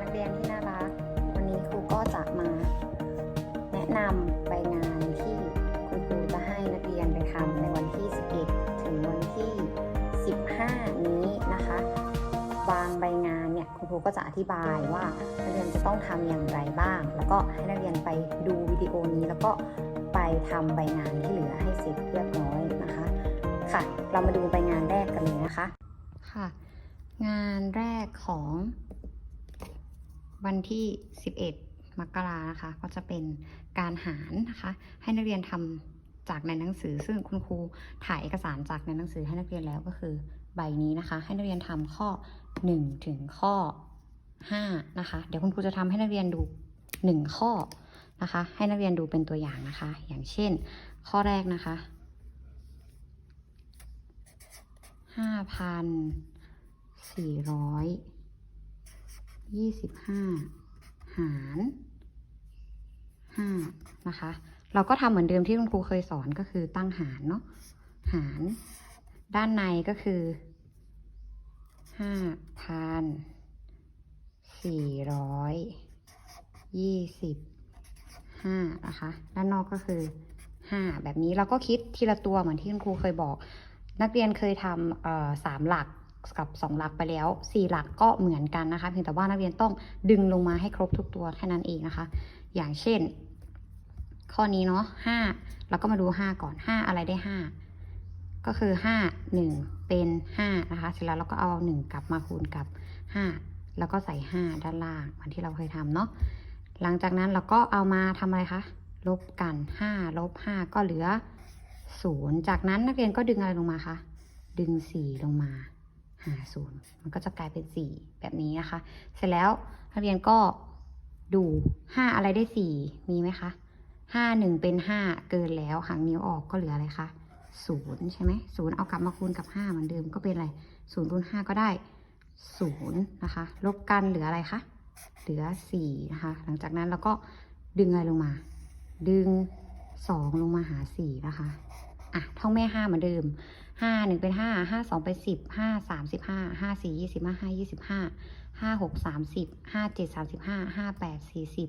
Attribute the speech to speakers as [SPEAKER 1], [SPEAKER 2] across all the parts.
[SPEAKER 1] นักเรียนที่น่ารัก วันนี้ครูก็จะมาแนะนำใบงานที่คุณครูจะให้นักเรียนไปทำในวันที่ 11 ถึงวันที่ 15 นี้นะคะ บางใบงานเนี่ยคุณครูก็จะอธิบายว่านักเรียนจะต้องทำอย่างไรบ้าง แล้วก็ให้นักเรียนไปดูวิดีโอนี้แล้วก็ไปทำใบงานที่เหลือให้เสร็จเรียบร้อยนะคะ ค่ะ เรามาดูใบงานแรกกันเลยนะคะค่ะ งานแรกของ วันที่ 11 มกรานะคะ ก็จะเป็นการหารนะคะ ให้นักเรียนทำจากในหนังสือ ซึ่งคุณครูถ่ายเอกสารจากในหนังสือให้นักเรียนแล้วก็คือใบนี้นะคะ ให้นักเรียนทำข้อ 1 ถึงข้อ 5 นะคะ เดี๋ยวคุณครูจะทำให้นักเรียนดู 1 ข้อนะคะ ให้นักเรียนดูเป็นตัวอย่างนะคะ อย่างเช่น ข้อแรกนะคะห้าพันสี่ร้อย ยี่สิบห้าหารห้านะคะ เราก็ทำเหมือนเดิมที่คุณครูเคยสอนก็คือตั้งหารเนาะหารด้านในก็คือห้าพันสี่ร้อยยี่สิบห้านะคะ ด้านนอกก็คือห้าแบบนี้เราก็คิดทีละตัวเหมือนที่คุณครูเคยบอก นักเรียนเคยทำสามหลัก กับสองหลักไปแล้วสี่หลักก็เหมือนกันนะคะ เพียงแต่ว่านักเรียนต้องดึงลงมาให้ครบทุกตัวแค่นั้นเองนะคะ อย่างเช่น ข้อนี้เนาะห้าเราก็มาดูห้าก่อนห้าอะไรได้ห้าก็คือห้าหนึ่งเป็นห้านะคะ เสร็จแล้วเราก็เอาหนึ่งกลับมาคูณกับห้าแล้วก็ใส่ห้าด้านล่างเหมือนที่เราเคยทำเนาะ หลังจากนั้นเราก็เอามาทำอะไรคะ ลบกันห้าลบห้าก็เหลือศูนย์จากนั้นนักเรียนก็ดึงอะไรลงมาคะ ดึงสี่ลงมา หาศูนย์มันก็จะกลายเป็นสี่แบบนี้นะคะ เสร็จแล้วนักเรียนก็ดูห้าอะไรได้สี่มีไหมคะห้าหนึ่งเป็นห้าเกินแล้วหางนิ้วออกก็เหลืออะไรคะศูนย์ใช่ไหมศูนย์เอากลับมาคูณกับห้าเหมือนเดิมก็เป็นอะไรศูนย์คูณห้าก็ได้ศูนย์นะคะลบกันเหลืออะไรคะเหลือสี่นะคะหลังจากนั้นเราก็ดึงอะไรลงมา ดึงสองลงมาหาสี่นะคะอะท่องแม่ห้าเหมือนเดิม ห้าหนึ่งเป็นห้าห้าสองเป็นสิบห้าสามสิบห้าห้าสี่ยี่สิบห้าห้ายี่สิบห้าห้าหกสามสิบห้าเจ็ดสามสิบห้าห้าแปดสี่สิบ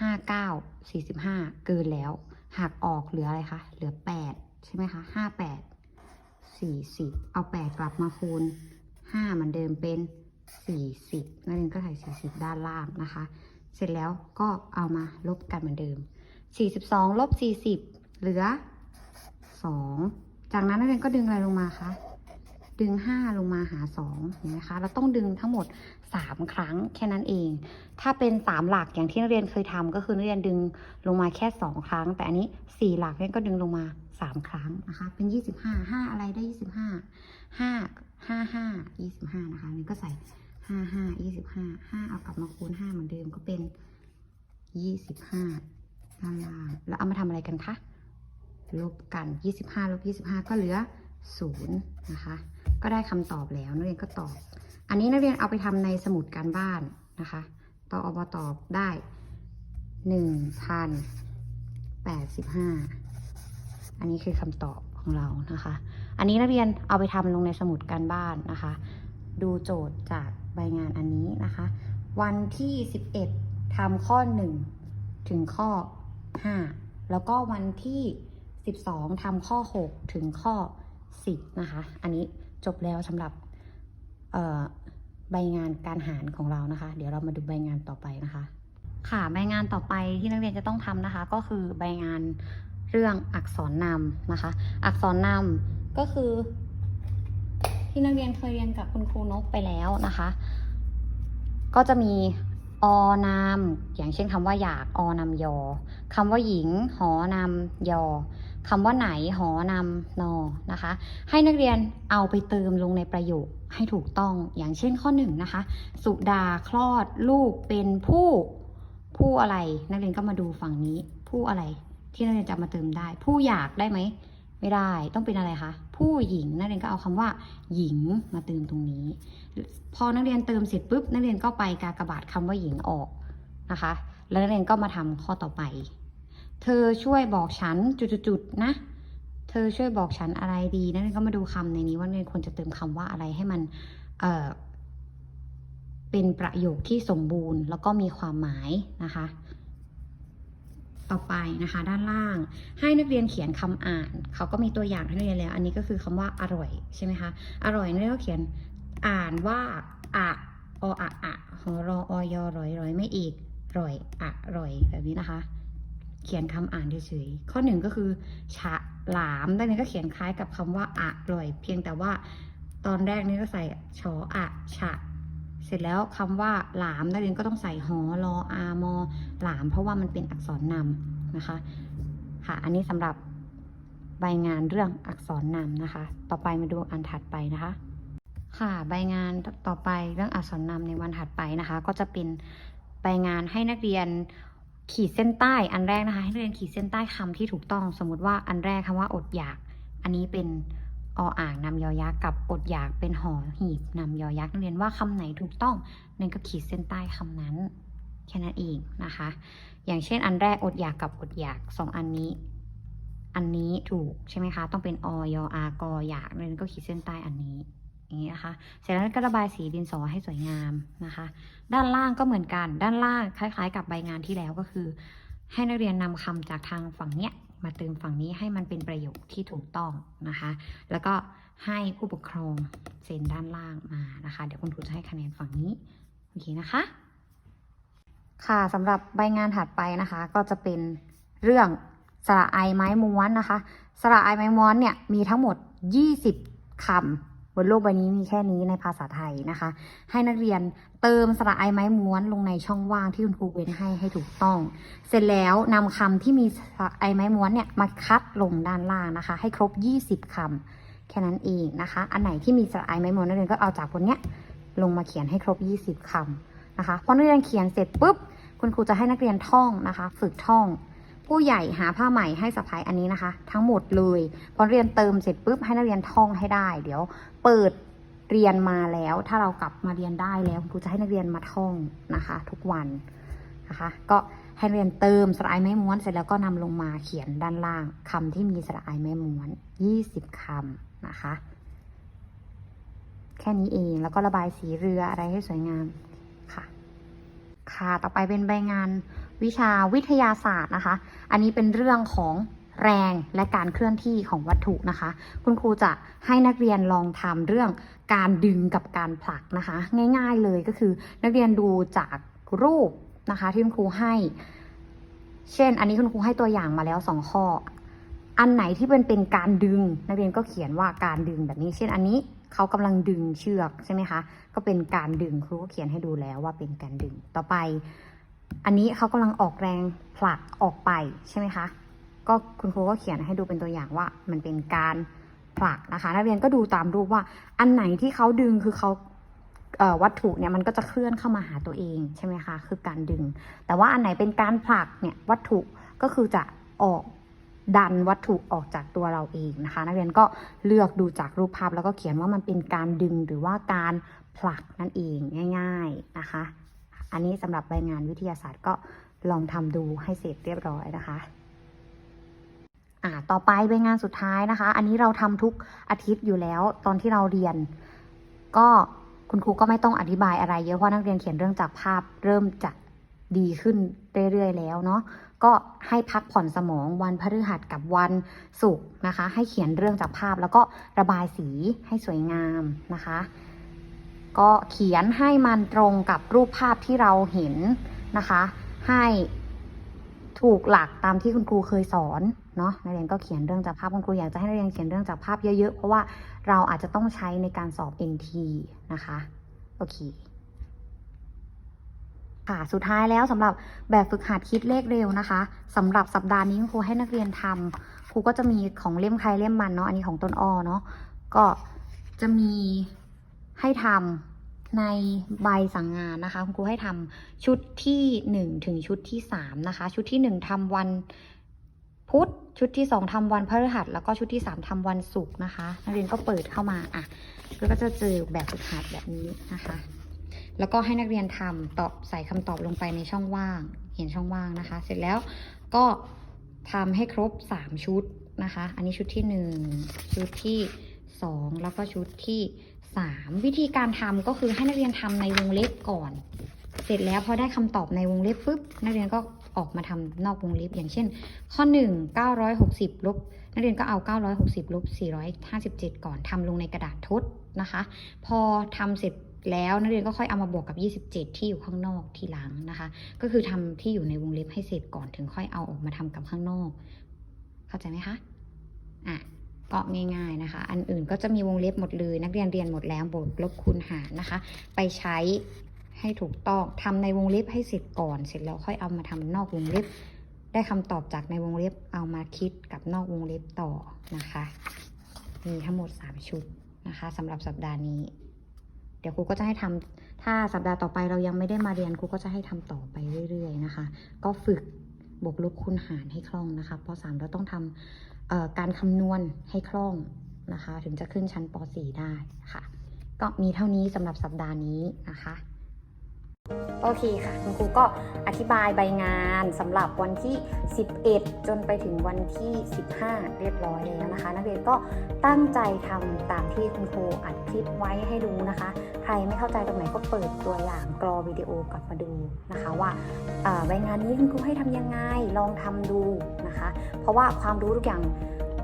[SPEAKER 1] ห้าเก้าสี่สิบห้าเกินแล้วหักออกเหลืออะไรคะเหลือแปดใช่ไหมคะห้าแปดสี่สิบเอาแปดกลับมาคูณห้าเหมือนเดิมเป็นสี่สิบนั่นเองก็ใส่สี่สิบด้านล่างนะคะ เสร็จแล้วก็เอามาลบกันเหมือนเดิม42ลบ40เหลือ2 จากนั้นนักเรียนก็ดึงอะไรลงมาคะดึง 5 ลงมาหา2เห็นไหมคะ เราต้องดึงทั้งหมด 3 ครั้งแค่นั้นเอง ถ้าเป็น 3 หลักอย่างที่นักเรียนเคยทำก็คือนักเรียนดึงลงมาแค่ 2 ครั้ง แต่อันนี้ 4 หลักนักเรียนก็ดึงลงมา 3 ครั้งนะคะ เป็น 25 5 อะไรได้ 25 5 5 5 25 นะคะนี่ก็ใส่ 5 5 25 5 เอากลับมาคูณ 5 เหมือนเดิมก็เป็น 25ด้านล่างแล้วเอามาทำอะไรกันคะ ลบกัน 25ลบ25 ก็เหลือ 0 นะคะ ก็ได้คำตอบแล้วนักเรียนก็ตอบ อันนี้นักเรียนเอาไปทำในสมุดการบ้านนะคะตออบตอบได้ 1,085 อันนี้คือคำตอบของเรานะคะ อันนี้นักเรียนเอาไปทำลงในสมุดการบ้านนะคะ ดูโจทย์จากใบงานอันนี้นะคะ วันที่ 11ทำข้อ 1 ถึงข้อ 5 แล้วก็วันที่ 12ทำข้อ 6 ถึงข้อ 10 นะคะ อันนี้จบแล้วสำหรับใบงานการหารของเรานะคะ เดี๋ยวเรามาดูใบงานต่อไปนะคะ ค่ะใบงานต่อไปที่นักเรียนจะต้องทำนะคะ ก็คือใบงานเรื่องอักษรนำนะคะ อักษรนำก็คือ ที่นักเรียนเคยเรียนกับคุณครูนกไปแล้วนะคะ ก็จะมี อนามอย่างเช่นคำว่าอยากอนำยอคำว่าหญิง หอนำยอคำว่าไหนหอนำนอนะคะ ให้นักเรียนเอาไปเติมลงในประโยคให้ถูกต้องอย่างเช่นข้อหนึ่งนะคะ สุดาคลอดลูกเป็นผู้ผู้อะไร นักเรียนก็มาดูฝั่งนี้ ผู้อะไร ที่นักเรียนจะมาเติมได้ ผู้อยากได้ไหม ไม่ได้ต้องเป็นอะไรคะผู้หญิงนักเรียนก็เอาคำว่า หญิงมาเติมตรงนี้ พอนักเรียนเติมเสร็จปุ๊บนักเรียนก็ไปกากบาทคำว่าหญิงออกนะคะ แล้วนักเรียนก็มาทำข้อต่อไป เธอช่วยบอกฉันจุดๆนะ เธอช่วยบอกฉันอะไรดีนักเรียนก็มาดูคำในนี้ว่านักเรียนควรจะเติมคำว่าอะไรให้มันเอ่อเป็นประโยคที่สมบูรณ์ แล้วก็มีความหมายนะคะ ต่อไปนะคะด้านล่าง ให้นักเรียนเขียนคำอ่าน เขาก็มีตัวอย่างให้นักเรียนแล้ว อันนี้ก็คือคำว่าอร่อยใช่ไหมคะอร่อยนักเรียนก็เขียนอ่านว่าอะออะอะหอรออยอร่อยรอยไม่อีกร่อยอะร่อยแบบนี้นะคะ เขียนคำอ่านเฉยๆข้อหนึ่งก็คือฉะหลามด้านนี้ก็เขียนคล้ายกับคำว่าอะร่อย เพียงแต่ว่าตอนแรกนี่ก็ใส่ชออะฉะ เสร็จแล้วคำว่าหลามนักเรียนก็ต้องใส่หอรออามอหลาม เพราะว่ามันเป็นอักษรนำนะคะ ค่ะ อันนี้สำหรับใบงานเรื่องอักษรนำนะคะ ต่อไปมาดูอันถัดไปนะคะ ค่ะ ใบงานต่อไปเรื่องอักษรนำในวันถัดไปนะคะ ก็จะเป็นใบงานให้นักเรียนขีดเส้นใต้อันแรกนะคะ ให้นักเรียนขีดเส้นใต้คำที่ถูกต้อง สมมุติว่าอันแรกคำว่าอดอยาก อันนี้เป็น ออ่างนำยอยักษ์กับอดอยากเป็นหอหีบนำยอยักษ์นักเรียนว่าคำไหนถูกต้องนั่นก็ขีดเส้นใต้คำนั้นแค่นั้นเองนะคะ อย่างเช่นอันแรกอดอยากกับอดอยากสองอันนี้ อันนี้ถูกใช่ไหมคะ ต้องเป็นอยอากออยากนักเรียนก็ขีดเส้นใต้อันนี้อย่างนี้นะคะ เสร็จแล้วก็ระบายสีดินสอให้สวยงามนะคะ ด้านล่างก็เหมือนกัน ด้านล่างคล้าย ๆ กับใบงานที่แล้วก็คือ ให้นักเรียนนำคำจากทางฝั่งเนี้ย มาเติมฝั่งนี้ให้มันเป็นประโยคที่ถูกต้องนะคะ แล้วก็ให้ผู้ปกครองเซ็นด้านล่างมานะคะ เดี๋ยวคุณครูจะให้คะแนนฝั่งนี้โอเคนะคะ ค่ะสำหรับใบงานถัดไปนะคะ ก็จะเป็นเรื่องสระไอไม้ม้วนนะคะ สระไอไม้ม้วนเนี่ยมีทั้งหมด 20คำ บนโลกใบนี้มีแค่นี้ในภาษาไทยนะคะ ให้นักเรียนเติมสระไอไม้ม้วนลงในช่องว่างที่คุณครูเว้นให้ให้ถูกต้อง เสร็จแล้วนำคำที่มีสระไอไม้ม้วนเนี่ยมาคัดลงด้านล่างนะคะ ให้ครบ 20คำแค่นั้นเองนะคะ อันไหนที่มีสระไอไม้ม้วนนักเรียนก็เอาจากบนเนี้ยลงมาเขียนให้ครบ 20คำนะคะพอนักเรียนเขียนเสร็จปุ๊บคุณครูจะให้นักเรียนท่องนะคะ ฝึกท่อง ผู้ใหญ่หาผ้าใหม่ให้สะพายอันนี้นะคะ ทั้งหมดเลยพอเรียนเติมเสร็จปุ๊บให้นักเรียนท่องให้ได้ เดี๋ยวเปิดเรียนมาแล้ว ถ้าเรากลับมาเรียนได้แล้วครูจะให้นักเรียนมาท่องนะคะ ทุกวันนะคะ ก็ให้เรียนเติมสระไอไม้ม้วนเสร็จแล้วก็นำลงมาเขียนด้านล่างคำที่มีสระไอไม้ม้วน 20คำนะคะ แค่นี้เองแล้วก็ระบายสีเรืออะไรให้สวยงามค่ะ ค่ะต่อไปเป็นใบงาน วิชาวิทยาศาสตร์นะคะ อันนี้เป็นเรื่องของแรงและการเคลื่อนที่ของวัตถุนะคะ คุณครูจะให้นักเรียนลองทำเรื่องการดึงกับการผลักนะคะ ง่ายๆเลยก็คือนักเรียนดูจากรูปนะคะ ที่คุณครูให้ เช่น อันนี้คุณครูให้ตัวอย่างมาแล้วสองข้อ อันไหนที่เป็นเป็นการดึง นักเรียนก็เขียนว่าการดึงแบบนี้ เช่น อันนี้เขากำลังดึงเชือกใช่ไหมคะ ก็เป็นการดึงครูก็เขียนให้ดูแล้วว่าเป็นการดึง ต่อไป อันนี้เขากำลังออกแรงผลักออกไปใช่ไหมคะ ก็คุณครูก็เขียนให้ดูเป็นตัวอย่างว่ามันเป็นการผลักนะคะนักเรียนก็ดูตามรูปว่า อันไหนที่เขาดึงคือเขาเวัตถุเนี่ยมันก็จะเคลื่อนเข้ามาหาตัวเองใช่ไหมคะ คือการดึง แต่ว่าอันไหนเป็นการผลักเนี่ยวัตถุก็คือจะออกดันวัตถุออกจากตัวเราเองนะคะ นักเรียนก็เลือกดูจากรูปภาพแล้วก็เขียนว่ามันเป็นการดึงหรือว่าการผลักนั่นเองง่าย ๆนะคะ อันนี้สำหรับใบงานวิทยาศาสตร์ก็ลองทำดูให้เสร็จเรียบร้อยนะคะอ่าต่อไปใบงานสุดท้ายนะคะ อันนี้เราทำทุกอาทิตย์อยู่แล้วตอนที่เราเรียน ก็คุณครูก็ไม่ต้องอธิบายอะไรเยอะเพราะนักเรียนเขียนเรื่องจากภาพเริ่มจะดีขึ้นเรื่อยๆแล้วเนาะก็ให้พักผ่อนสมองวันพฤหัสกับวันศุกร์นะคะ ให้เขียนเรื่องจากภาพแล้วก็ระบายสีให้สวยงามนะคะ ก็เขียนให้มันตรงกับรูปภาพที่เราเห็นนะคะ ให้ถูกหลักตามที่คุณครูเคยสอนเนาะนักเรียนก็เขียนเรื่องจากภาพคุณครูอยากจะให้นักเรียนเขียนเรื่องจากภาพเยอะๆ เพราะว่าเราอาจจะต้องใช้ในการสอบ NT นะคะโอเคค่ะสุดท้ายแล้วสำหรับแบบฝึกหัดคิดเลขเร็วนะคะสำหรับสัปดาห์นี้ครูให้นักเรียนทำครูก็จะมีของเล่มใครเล่มมันเนาะอันนี้ของต้นอ้อเนาะก็จะมี ให้ทำในใบสั่งงานนะคะ คุณครูให้ทำชุดที่หนึ่งถึงชุดที่สามนะคะ ชุดที่หนึ่งทำวันพุธชุดที่สองทำวันพฤหัส แล้วก็ชุดที่สามทำวันศุกร์นะคะนักเรียนก็เปิดเข้ามาอะแล้วก็จะเจอแบบฝึกหัดแบบนี้นะคะ แล้วก็ให้นักเรียนทำตอบใส่คำตอบลงไปในช่องว่าง เห็นช่องว่างนะคะ เสร็จแล้วก็ทำให้ครบ 3 ชุดนะคะ อันนี้ชุดที่ 1 ชุดที่ 2 แล้วก็ชุดที่ 3 วิธีการทำก็คือให้นักเรียนทำในวงเล็บก่อน เสร็จแล้วพอได้คำตอบในวงเล็บปุ๊บนักเรียนก็ออกมาทำนอกวงเล็บ อย่างเช่น ข้อ 1 960ลบนักเรียนก็เอา 960ลบ457 ก่อนทำลงในกระดาษทดนะคะ พอทำเสร็จแล้วนักเรียนก็ค่อยเอามาบวกกับ 27 ที่อยู่ข้างนอกทีหลังนะคะ ก็คือทำที่อยู่ในวงเล็บให้เสร็จก่อนถึงค่อยเอาออกมาทำกับข้างนอก เข้าใจไหมคะอะ ก็ง่ายๆนะคะ อันอื่นก็จะมีวงเล็บหมดเลย นักเรียนเรียนหมดแล้วบวกลบคูณหารนะคะ ไปใช้ให้ถูกต้องทำในวงเล็บให้เสร็จก่อน เสร็จแล้วค่อยเอามาทำนอกวงเล็บ ได้คำตอบจากในวงเล็บเอามาคิดกับนอกวงเล็บต่อนะคะ มีทั้งหมด 3 ชุดนะคะสำหรับสัปดาห์นี้ เดี๋ยวครูก็จะให้ทำถ้าสัปดาห์ต่อไปเรายังไม่ได้มาเรียนครูก็จะให้ทำต่อไปเรื่อย ๆ นะคะ ก็ฝึกบวกลบคูณหารให้คล่องนะคะป .3 เราต้องทำเอ่อ การคำนวณให้คล่องนะคะ ถึงจะขึ้นชั้นป .4 ได้ค่ะ ก็มีเท่านี้สำหรับสัปดาห์นี้นะคะ โอเคค่ะ คุณครูก็อธิบายใบงานสำหรับวันที่ 11 จนไปถึงวันที่ 15 เรียบร้อยแล้วนะคะ นักเรียนก็ตั้งใจทำตามที่คุณครูอัดคลิปไว้ให้ดูนะคะ ใครไม่เข้าใจตรงไหนก็เปิดตัวอย่างกรอวิดีโอกลับมาดูนะคะ ว่าใบงานนี้คุณครูให้ทำยังไงลองทำดูนะคะ เพราะว่าความรู้ทุกอย่าง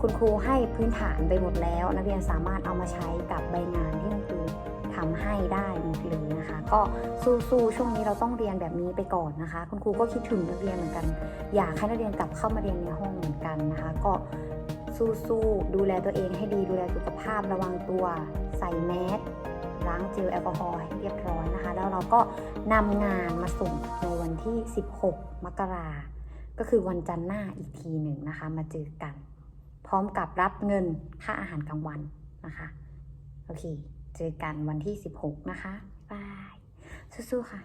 [SPEAKER 1] คุณครูให้พื้นฐานไปหมดแล้ว นักเรียนสามารถเอามาใช้กับใบงานที่ ทำให้ได้หมดเลยนะคะ ก็สู้ๆช่วงนี้เราต้องเรียนแบบนี้ไปก่อนนะคะ คุณครูก็คิดถึงนักเรียนเหมือนกัน อยากให้นักเรียนกลับเข้ามาเรียนในห้องเหมือนกันนะคะ ก็สู้ๆดูแลตัวเองให้ดีดูแลสุขภาพระวังตัว ใส่แมสล้างเจลแอลกอฮอล์ให้เรียบร้อยนะคะ แล้วเราก็นำงานมาส่งในวันที่ 16 มกราก็คือวันจันทร์หน้าอีกทีหนึ่งนะคะ มาเจอกัน พร้อมกับรับเงินค่าอาหารกลางวันนะคะ โอเค เจอกันวันที่ 16 นะคะบายสู้ๆค่ะ